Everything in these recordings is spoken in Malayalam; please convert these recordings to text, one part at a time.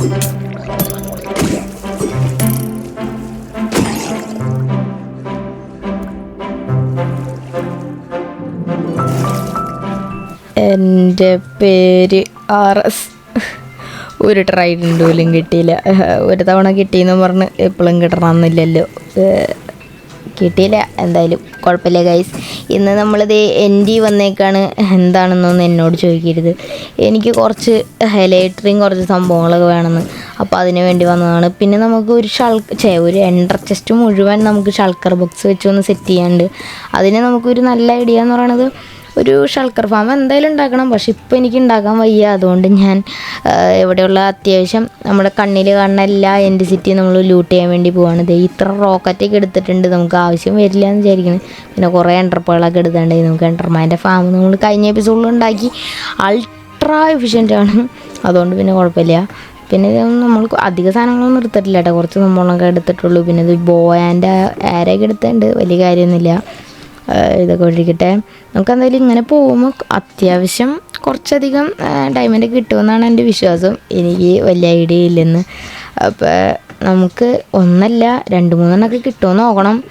എന്റെ പേര് ആർ എസ്. ഒരു ട്രൈഡന്റ് പോലും കിട്ടിയില്ല. ഒരു തവണ കിട്ടിയെന്ന് പറഞ്ഞ് എപ്പോഴും കിട്ടണമെന്നില്ലല്ലോ. കിട്ടിയില്ല. എന്തായാലും കുഴപ്പമില്ല ഗൈസ് ഇന്ന് നമ്മളിത് എന്റെ വന്നേക്കാണ്. എന്താണെന്നൊന്ന് എന്നോട് ചോദിക്കരുത്. എനിക്ക് കുറച്ച് ഹൈലൈറ്ററിങ് കുറച്ച് സംഭവങ്ങളൊക്കെ വേണമെന്ന്. അപ്പോൾ അതിന് വേണ്ടി വന്നതാണ്. പിന്നെ നമുക്ക് ഒരു ഷൾ ചേ ഒരു എൻഡർ ചെസ്റ്റ് മുഴുവൻ നമുക്ക് ഷൾക്കർ ബോക്സ് വെച്ച് ഒന്ന് സെറ്റ് ചെയ്യാണ്ട് അതിന് നമുക്കൊരു നല്ല ഐഡിയ എന്ന് പറയണത് ഒരു ഷൾക്കർ ഫാം എന്തായാലും ഉണ്ടാക്കണം. പക്ഷെ ഇപ്പോൾ എനിക്ക് ഉണ്ടാക്കാൻ വയ്യ. അതുകൊണ്ട് ഞാൻ ഇവിടെയുള്ള അത്യാവശ്യം നമ്മുടെ കണ്ണിൽ കാണുന്ന എല്ലാ എന്റെ സിറ്റി നമ്മൾ ലൂട്ട് ചെയ്യാൻ വേണ്ടി പോവാണ്. ഇത് ഇത്ര റോക്കറ്റൊക്കെ എടുത്തിട്ടുണ്ട്. നമുക്ക് ആവശ്യം വരില്ല എന്ന് വിചാരിക്കുന്നത് പിന്നെ കുറേ എന്റർപ്പുകളൊക്കെ എടുത്തിട്ടുണ്ടെങ്കിൽ നമുക്ക് എന്റർമാന്റെ ഫാം നമ്മൾ കഴിഞ്ഞ എപ്പിസോഡിൽ ഉണ്ടാക്കി. അൾട്രാ എഫിഷ്യന്റ് ആണ്. അതുകൊണ്ട് പിന്നെ കുഴപ്പമില്ല. പിന്നെ ഇതൊന്നും നമ്മൾ അധിക സാധനങ്ങളൊന്നും എടുത്തിട്ടില്ല കേട്ടോ. കുറച്ച് സംഭവങ്ങളൊക്കെ എടുത്തിട്ടുള്ളൂ. പിന്നെ ഇത് ബോയാന്റെ ആരൊക്കെ എടുത്തിട്ടുണ്ട്. വലിയ കാര്യമൊന്നുമില്ല. ഇതൊക്കെ ഒഴിക്കട്ടെ നമുക്കെന്തായാലും ഇങ്ങനെ പോകുമ്പോൾ അത്യാവശ്യം കുറച്ചധികം ഡയമണ്ട് കിട്ടുമെന്നാണ് എന്റെ വിശ്വാസം. എനിക്ക് വലിയ ഐഡിയ ഇല്ലെന്ന്. അപ്പോൾ നമുക്ക് ഒന്നല്ല രണ്ട് മൂന്നെണ്ണമൊക്കെ കിട്ടുമോ നോക്കണം.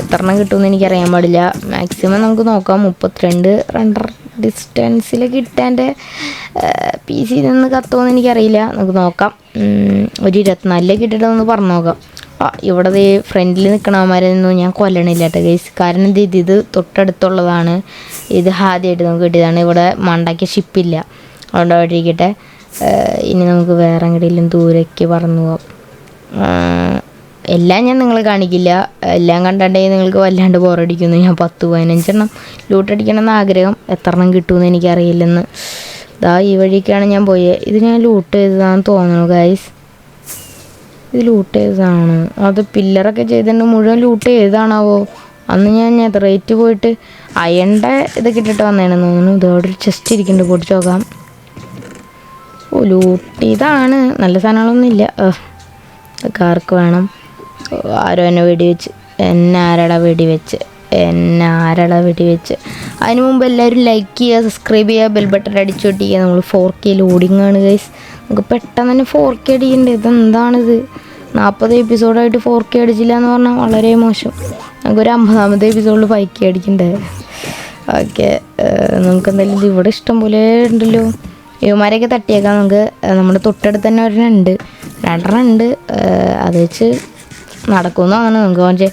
എത്ര എണ്ണം കിട്ടുമെന്ന് എനിക്കറിയാൻ പാടില്ല. മാക്സിമം നമുക്ക് നോക്കാം. മുപ്പത്തിരണ്ട് റണ്ടർ ഡിസ്റ്റൻസിൽ കിട്ടാന്റെ പി സിയിൽ നിന്ന് കത്തുമെന്ന് എനിക്കറിയില്ല. നമുക്ക് നോക്കാം. ഒരു ഇരുപത്തിനാലിലേക്ക് ഇട്ടിട്ടൊന്ന് പറഞ്ഞു നോക്കാം. ഇവിടെ ഫ്രണ്ടിൽ നിൽക്കണവന്മാരൊന്നും ഞാൻ കൊല്ലണില്ല കേട്ടോ ഗൈസ് കാരണം ഇത് ഇത് ഇത് തൊട്ടടുത്തുള്ളതാണ്. ഇത് ആദ്യമായിട്ട് നമുക്ക് കിട്ടിയതാണ്. ഇവിടെ മണ്ടാക്കിയ ഷിപ്പില്ല അതുകൊണ്ട് അവിടെ ഇനി നമുക്ക് വേറെ എങ്ങടെയെങ്കിലും ദൂരേക്ക് പറന്നു പോകാം എല്ലാം ഞാൻ നിങ്ങളെ കാണിക്കില്ല. എല്ലാം കണ്ടേ നിങ്ങൾക്ക് വല്ലാണ്ട് ബോറടിക്കുന്നു ഞാൻ പത്ത് പതിനഞ്ചെണ്ണം ലൂട്ടടിക്കണം എന്ന് ആഗ്രഹം എത്ര എണ്ണം കിട്ടുമെന്ന് എനിക്കറിയില്ലെന്ന്. ഇതാ ഈ വഴിക്കാണ് ഞാൻ പോയത് ഇത് ഞാൻ ലൂട്ട് ചെയ്തതാണെന്ന് തോന്നുന്നു ഗൈസ് ഇത് ലൂട്ട് ചെയ്തതാണ്. അത് പില്ലറൊക്കെ ചെയ്തിട്ട് മുഴുവൻ ലൂട്ട് ചെയ്താണാവോ അന്ന് ഞാൻ റേറ്റ് പോയിട്ട് അയണ്ട ഇതൊക്കെ ഇട്ടിട്ട് വന്നേനെ തോന്നുന്നു. ഇതോടെ ഒരു ചെസ്റ്റ് ഇരിക്കുന്നുണ്ട്. പൊട്ടിച്ച് നോക്കാം. ഓ ലൂട്ട് ഇതാണ് നല്ല സാധനങ്ങളൊന്നും ഇല്ല. ഇതൊക്കെ ആർക്ക് വേണം. ആരോ എന്നെ വെടിവെച്ച്. എന്നെ ആരടാ വെടിവെച്ച്? എന്നെ ആരടാ വെടിവെച്ച്? അതിന് മുമ്പ് എല്ലാവരും ലൈക്ക് ചെയ്യുക സബ്സ്ക്രൈബ് ചെയ്യുക ബെൽ ബട്ടൺ അടിച്ചു കൊട്ടിക്കുക നമ്മൾ ഫോർ കെ ലോഡിങ് ആണ് ഗൈസ് നമുക്ക് പെട്ടെന്ന് തന്നെ ഫോർ കെ അടിക്കുന്നുണ്ട് ഇതെന്താണിത്? നാൽപ്പത് എപ്പിസോഡായിട്ട് ഫോർ കെ അടിച്ചില്ല എന്ന് പറഞ്ഞാൽ വളരെ മോശം. നമുക്കൊരു അമ്പതാമത്തെ എപ്പിസോഡിൽ ഫൈവ് കെ അടിക്കണ്ടേ? ഓക്കെ നമുക്ക് എന്തായാലും ഇത് ഇവിടെ ഇഷ്ടം പോലെ ഉണ്ടല്ലോ. ഇവന്മാരെയൊക്കെ തട്ടിയേക്കാം. നമുക്ക് നമ്മുടെ തൊട്ടടുത്ത് തന്നെ ഒരെണ്ണം ഉണ്ട് രണ്ടെണ്ണം ഉണ്ട് അത് വെച്ച് നടക്കുമെന്ന് അങ്ങനെ നമുക്ക് മറ്റേ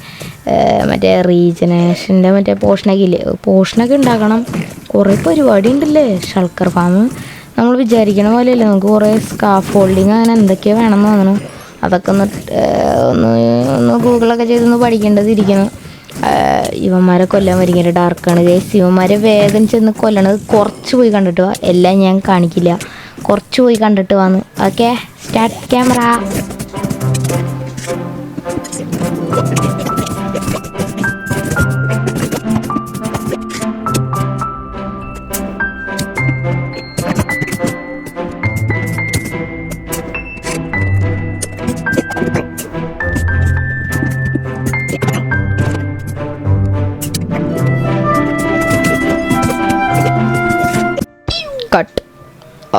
മറ്റേ റീജനേഷന്റെ മറ്റേ പോഷണൊക്കെ ഇല്ലേ? പോഷണൊക്കെ ഉണ്ടാക്കണം. കുറേ പരിപാടി ഉണ്ടല്ലേ ഷൾക്കർ ഫാം നമ്മൾ വിചാരിക്കണ പോലെയല്ലേ നമുക്ക് കുറേ സ്കാഫ് ഹോൾഡിങ് അങ്ങനെ എന്തൊക്കെയോ വേണമെന്ന് തോന്നുന്നു. അതൊക്കെ ഒന്ന് ഒന്ന് ഒന്ന് ഗൂഗിളൊക്കെ ചെയ്തൊന്ന് പഠിക്കേണ്ടതിരിക്കുന്നു ഇവന്മാരെ കൊല്ലാൻ ഭയങ്കര ഡാർക്കാണ് ഗൈസ് ഇവന്മാരെ വേഗം ചെന്ന് കൊല്ലണത് കുറച്ച് പോയി കണ്ടിട്ട് വാ. എല്ലാം ഞാൻ കാണിക്കില്ല. കുറച്ച് പോയി കണ്ടിട്ട് വന്ന്. ഓക്കെ സ്റ്റാർട്ട് ക്യാമറ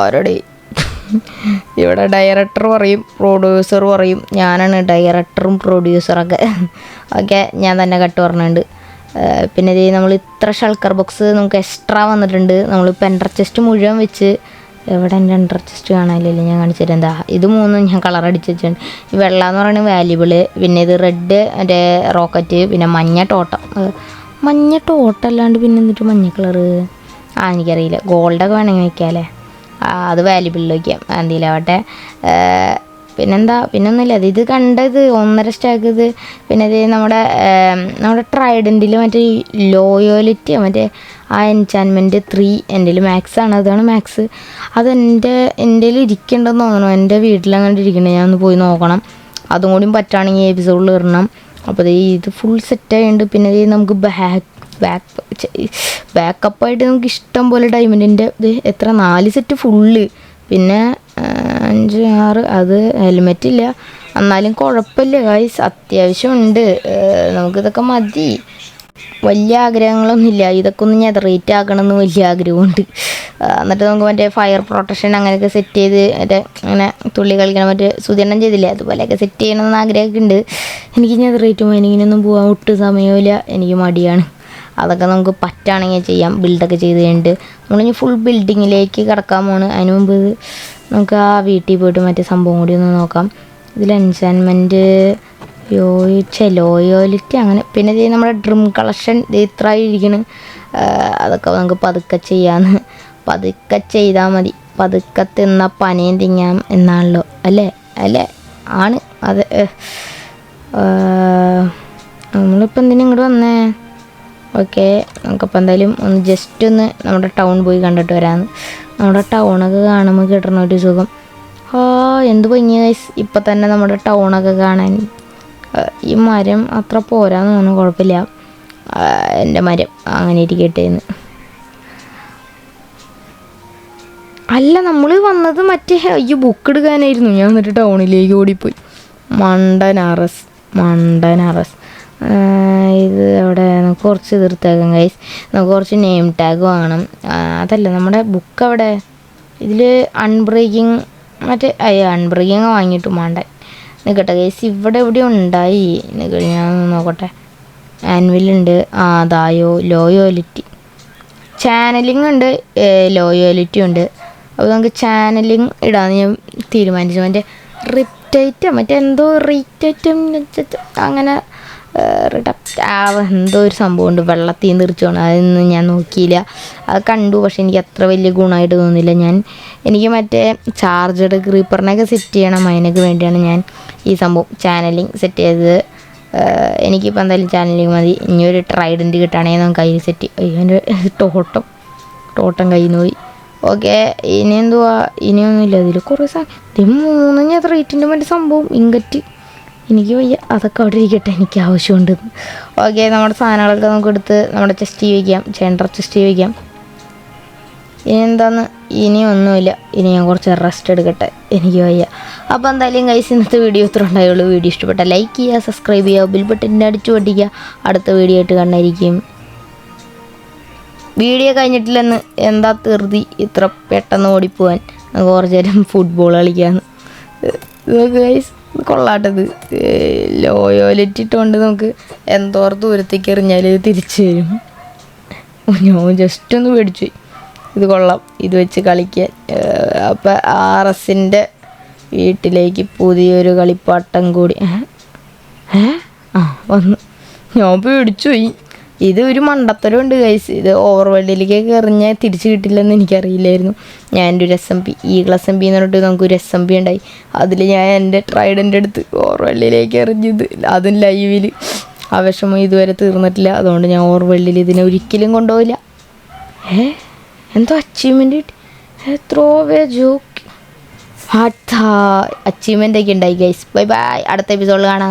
ആരുടെ? ഇവിടെ ഡയറക്ടർ പറയും പ്രൊഡ്യൂസർ പറയും. ഞാനാണ് ഡയറക്ടറും പ്രൊഡ്യൂസറൊക്കെ ഒക്കെ. ഞാൻ തന്നെ കട്ട് പറഞ്ഞിട്ടുണ്ട്. പിന്നെ ഇത് നമ്മൾ ഇത്ര ഷൾക്കർ ബോക്സ് നമുക്ക് എക്സ്ട്രാ വന്നിട്ടുണ്ട്. നമ്മൾ പെൻഡർ ചെസ്റ്റ് മുഴുവൻ വെച്ച് എവിടെ എന്റെ എന്റർ ചെസ്റ്റ് കാണാനില്ലല്ലോ ഞാൻ കാണിച്ചു എന്താ ഇത് മൂന്നും ഞാൻ കളർ അടിച്ച് വെച്ചിട്ടുണ്ട്. ഈ വെള്ള എന്ന് പറയുന്നത് വാല്യുബിൾ പിന്നെ ഇത് റെഡ് എന്റെ റോക്കറ്റ് പിന്നെ മഞ്ഞ ടോട്ടം മഞ്ഞ ടോട്ടം അല്ലാണ്ട് പിന്നെ എന്നിട്ട് മഞ്ഞ കളറ് ആ എനിക്കറിയില്ല. ഗോൾഡൊക്കെ വേണമെങ്കിൽ വയ്ക്കാമല്ലേ ആ, അത് വാല്യുബിളിൽ വയ്ക്കാം എന്തെങ്കിലാവട്ടെ പിന്നെന്താ പിന്നൊന്നുമില്ല. അത് ഇത് കണ്ടത് ഒന്നര സ്റ്റാക്ക് ഇത്. പിന്നെ ഇത് നമ്മുടെ നമ്മുടെ ട്രൈഡന്റിൽ മറ്റേ ലോയോലിറ്റി മറ്റേ ആ എൻചാൻമെന്റ് ത്രീ എന്റെ മാക്സ് ആണ്. അതാണ് മാക്സ് അത് എന്റെ ഇരിക്കേണ്ടെന്ന് തോന്നണം എന്റെ വീട്ടിലങ്ങനെ ഇരിക്കണേ ഞാൻ ഒന്ന് പോയി നോക്കണം. അതും കൂടി പറ്റുകയാണെങ്കിൽ എപ്പിസോഡിൽ ഇടണം. അപ്പോൾ ഇത് ഫുൾ സെറ്റ് ആയതുകൊണ്ട് പിന്നെ നമുക്ക് ബാക്ക് ബാക്ക് ബാക്കപ്പായിട്ട് നമുക്ക് ഇഷ്ടം പോലെ ഡയമണ്ടിന്റെ ഇത്. എത്ര? നാല് സെറ്റ് ഫുള്ള് പിന്നെ അഞ്ച് ആറ് അത് ഹെൽമെറ്റ് ഇല്ല. എന്നാലും കുഴപ്പമില്ല ഗൈസ് അത്യാവശ്യമുണ്ട് നമുക്കിതൊക്കെ മതി. വലിയ ആഗ്രഹങ്ങളൊന്നുമില്ല ഇതൊക്കെ ഒന്ന് ഞാൻ റേറ്റ് ആക്കണമെന്ന് വലിയ ആഗ്രഹമുണ്ട്. എന്നിട്ട് നമുക്ക് മറ്റേ ഫയർ പ്രൊട്ടക്ഷൻ അങ്ങനെയൊക്കെ സെറ്റ് ചെയ്ത് മറ്റേ അങ്ങനെ തുള്ളി കളിക്കണം മറ്റേ സുധീരണം ചെയ്തില്ലേ? അതുപോലെയൊക്കെ സെറ്റ് ചെയ്യണമെന്ന് ആഗ്രഹമൊക്കെ ഉണ്ട്. എനിക്ക് ഞാൻ റേറ്റ് മൈനിങ്ങിനൊന്നും പോകാൻ ഒട്ടും സമയമില്ല എനിക്ക് മടിയാണ്. അതൊക്കെ നമുക്ക് പറ്റുകയാണെങ്കിൽ ചെയ്യാം ബിൽഡൊക്കെ ചെയ്ത് കഴിഞ്ഞിട്ട് നമ്മളിനി ഫുൾ ബിൽഡിങ്ങിലേക്ക് കിടക്കാൻ പോണ്. അതിന് മുമ്പ് നമുക്ക് ആ വീട്ടിൽ പോയിട്ട് മറ്റേ സംഭവം കൂടി ഒന്ന് നോക്കാം. ഇതിൽ എൻചാൻമെന്റ് യോയിച്ച ലോയോലിറ്റി അങ്ങനെ. പിന്നെ ഇത് നമ്മുടെ ഡ്രിം കളക്ഷൻ ഇത് ഇത്ര ഇരിക്കണ്. അതൊക്കെ നമുക്ക് പതുക്കെ ചെയ്യാന്ന്. പതുക്കെ ചെയ്താൽ മതി. പതുക്കെ തിന്ന പനയും തിങ്ങാം എന്നാണല്ലോ. അല്ലേ? അല്ലേ? ആണ്. അതെ നമ്മളിപ്പോൾ എന്തിനാ ഇങ്ങോട്ട് വന്നേ? ഓക്കെ നമുക്കപ്പോൾ എന്തായാലും ഒന്ന് ജസ്റ്റ് ഒന്ന് നമ്മുടെ ടൗൺ പോയി കണ്ടിട്ട് വരാമെന്ന് നമ്മുടെ ടൗണൊക്കെ കാണുമ്പോൾ കിട്ടണ ഒരു സുഖം? ആ എന്ത് ഭംഗി ഗൈസ് ഇപ്പം തന്നെ നമ്മുടെ ടൗണൊക്കെ കാണാൻ. ഈ മരം അത്ര പോരാന്ന് തോന്നുന്നു കുഴപ്പമില്ല. എന്റെ മരം അങ്ങനെ ഇരിക്കട്ടെ എന്ന് അല്ല നമ്മൾ വന്നത് മറ്റേ ഈ ബുക്ക് എടുക്കാനായിരുന്നു. ഞാൻ എന്നിട്ട് ടൗണിലേക്ക് ഓടിപ്പോയി. മണ്ടൻ അറസ് മണ്ടൻ ആ, ഇത് അവിടെ നമുക്ക് കുറച്ച് തീർത്തേക്കാം ഗൈസ് നമുക്ക് കുറച്ച് നെയിം ടാഗ് വാങ്ങണം. അതല്ല നമ്മുടെ ബുക്ക് അവിടെ ഇതിൽ അൺബ്രേക്കിംഗ് മറ്റേ അയ്യ അൺബ്രേക്കിംഗ് വാങ്ങിയിട്ട് മാണ്ടൻ നിൽക്കട്ടെ ഗൈസ് ഇവിടെ എവിടെ ഉണ്ടായി. നിൽക്കട്ടെ ഞാൻ നോക്കട്ടെ. ആൻവിലുണ്ട് ആ ദായോ ലോയോലിറ്റി ചാനലിംഗ് ഉണ്ട് ലോയോലിറ്റി ഉണ്ട്. അപ്പോൾ നമുക്ക് ചാനലിംഗ് ഇടാന്ന് ഞാൻ തീരുമാനിച്ചു. മറ്റേ റിപ്റ്റൈറ്റം മറ്റേ എന്തോ റീറ്റൈറ്റം അങ്ങനെ റിഡപ്റ്റ് ആ എന്തോ ഒരു സംഭവമുണ്ട്. വെള്ളത്തിൽ നിന്ന് തെറിച്ചോണം അതൊന്നും ഞാൻ നോക്കിയില്ല. അത് കണ്ടു. പക്ഷെ എനിക്ക് അത്ര വലിയ ഗുണമായിട്ട് തോന്നുന്നില്ല. ഞാൻ എനിക്ക് മറ്റേ ചാർജഡ് ക്രീപ്പറിനൊക്കെ സെറ്റ് ചെയ്യണം. അതിനൊക്കെ വേണ്ടിയാണ് ഞാൻ ഈ സംഭവം ചാനലിങ് സെറ്റ് ചെയ്തത്. എനിക്കിപ്പോൾ എന്തായാലും ചാനലിങ് മതി. ഇനി ഒരു ട്രൈഡന്റ് കിട്ടുകയാണെങ്കിൽ നമുക്ക് കയ്യിൽ സെറ്റ് ചെയ്യും. ടോട്ടം ടോട്ടം കയ്യിൽ നിന്ന് പോയി. ഓക്കെ ഇനി എന്തുവാ? ഇനിയൊന്നുമില്ല. അതിൽ കുറേ സാധനം മൂന്ന് ഞാൻ റേറ്റിന്റെ മറ്റേ സംഭവം. ഇങ്കറ്റ്. എനിക്ക് വയ്യ. അതൊക്കെ അവിടെ ഇരിക്കട്ടെ. എനിക്ക് ആവശ്യമുണ്ട്. ഓക്കെ നമ്മുടെ സാധനങ്ങളൊക്കെ നമുക്ക് എടുത്ത് നമ്മുടെ ചെസ്റ്റ് വയ്ക്കാം. ജെൻഡർ ചെസ്റ്റ് വയ്ക്കാം. ഇനി എന്താന്ന് ഇനി ഒന്നുമില്ല. ഇനി ഞാൻ കുറച്ച് റെസ്റ്റ് എടുക്കട്ടെ. എനിക്ക് വയ്യ. അപ്പോൾ എന്തായാലും കൈസ് ഇന്നത്തെ വീഡിയോ ഇത്ര ഉണ്ടായുള്ളൂ. വീഡിയോ ഇഷ്ടപ്പെട്ട ലൈക്ക് ചെയ്യുക സബ്സ്ക്രൈബ് ചെയ്യുക ബിൽ ബട്ടന്റെ അടിച്ചു പൊട്ടിക്കുക. അടുത്ത വീഡിയോ ആയിട്ട് കണ്ടായിരിക്കും വീഡിയോ കഴിഞ്ഞിട്ടില്ലെന്ന് എന്താ തീർത്തി ഇത്ര പെട്ടെന്ന് ഓടിപ്പോവാൻ. കുറച്ച് നേരം ഫുട്ബോൾ കളിക്കാന്ന്. ഗൈസ് കൊള്ളാട്ടത്. ലോയോലിറ്റി ഇട്ടുകൊണ്ട് നമുക്ക് എന്തോർ ദൂരത്തേക്ക് എറിഞ്ഞാൽ തിരിച്ചു വരും. ഞാൻ ജസ്റ്റ് ഒന്ന് പേടിച്ചു ഇത് കൊള്ളാം. ഇത് വെച്ച് കളിക്കാൻ. അപ്പം ആർ എസിന്റെ വീട്ടിലേക്ക് പുതിയൊരു കളിപ്പാട്ടം കൂടി? ഏ? ആ വന്നു. ഞാൻ പേടിച്ചു പോയി. ഇത് ഒരു മണ്ടത്തരം ഉണ്ട് കൈസ് ഇത് ഓവർ വേൾഡിലേക്കൊക്കെ എറിഞ്ഞാൽ തിരിച്ചു കിട്ടില്ലെന്ന് എനിക്കറിയില്ലായിരുന്നു. ഞാൻ എന്റെ ഒരു എസ് എം പി ഈ ക്ലാസ് എം പി എന്ന് പറഞ്ഞിട്ട് നമുക്ക് ഒരു എസ് എം പി ഉണ്ടായി. അതിൽ ഞാൻ എന്റെ ട്രൈഡന്റെ അടുത്ത് ഓവർ വേൾഡിലേക്ക് എറിഞ്ഞത് അതും ലൈവിൽ ആ വിഷമം ഇതുവരെ തീർന്നിട്ടില്ല. അതുകൊണ്ട് ഞാൻ ഓവർ വേൾഡിൽ ഇതിനെ ഒരിക്കലും കൊണ്ടുപോകില്ല ഏ? എന്തോ അച്ചീവ്മെന്റ് കിട്ടി. ഏ ത്രോ വേ ജോക്ക് അച്ചീവ്മെന്റ് ഒക്കെ ഉണ്ടായി ഗൈസ് ബൈ ബൈ അടുത്ത എപ്പിസോഡിൽ കാണാം.